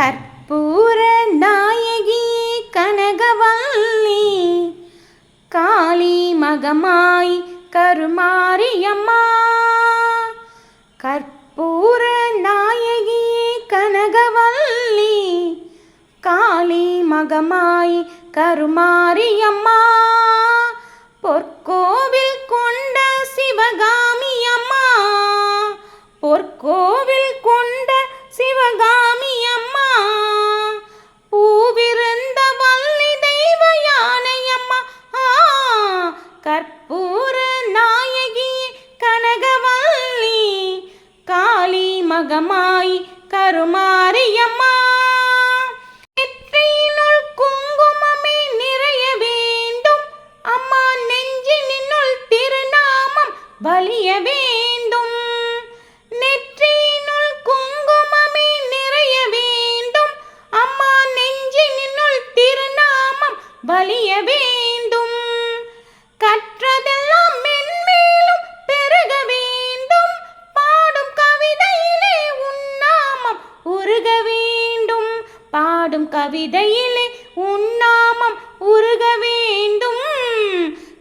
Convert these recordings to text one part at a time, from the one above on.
கற்பூர நாயகி கனகவல்லி காளி மகமாய் கருமாரியம்மா. கற்பூர நாயகி கனகவல்லி காளி மகமாய் கருமாரியம்மா. பொற்கோவில் கொண்ட சிவகாமியம்மா பொற்கோ நாயகி கனகவல்லி காளி மகமாய் கருமாரியம்மா. நெற்றியினுள் குங்குமமே நிறைய வேண்டும் அம்மா நெஞ்சினுள் திருநாமம் வலிய வேண்டும். நெற்றியினுள் குங்குமமே நிறைய வேண்டும் அம்மா நெஞ்சினுள் திருநாமம் வலிய வேண்டும். கற்றதெல்லாம் கவிதையிலே உன்னாமம் உருக வேண்டும்.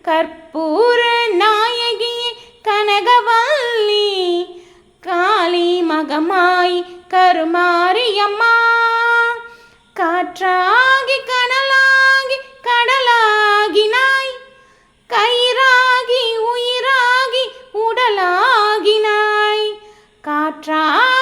கற்பூர நாயகியே கனகவல்லி காளி மகமாய் கருமாரியம்மா. காற்றாகி கனலாகி கடலாகினாய் கயிறாகி உயிராகி உடலாகினாய். காற்றாகி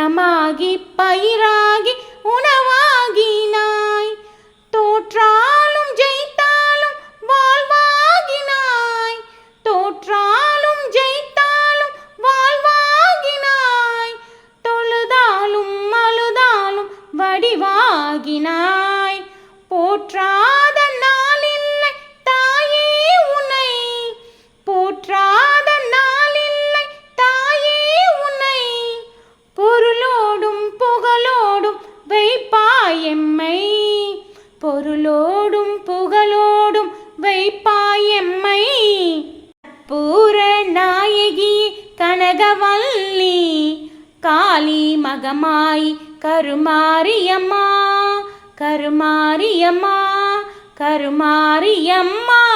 நிலமாகி பயிராகி உணவாகினாய். தோற்றாலும் ஜெயித்தாலும் வாழ்வாகினாய். தோற்றாலும் ஜெயித்தாலும் வாழ்வாகினாய். தொழுதாலும் அழுதாலும் வடிவாகினாய். போற்றாத பொருளோடும் புகழோடும் வைப்பாயம்மை பூர நாயகி கனகவல்லி காளி மகமாய் கருமாரியம்மா கருமாரியம்மா கருமாரியம்மா.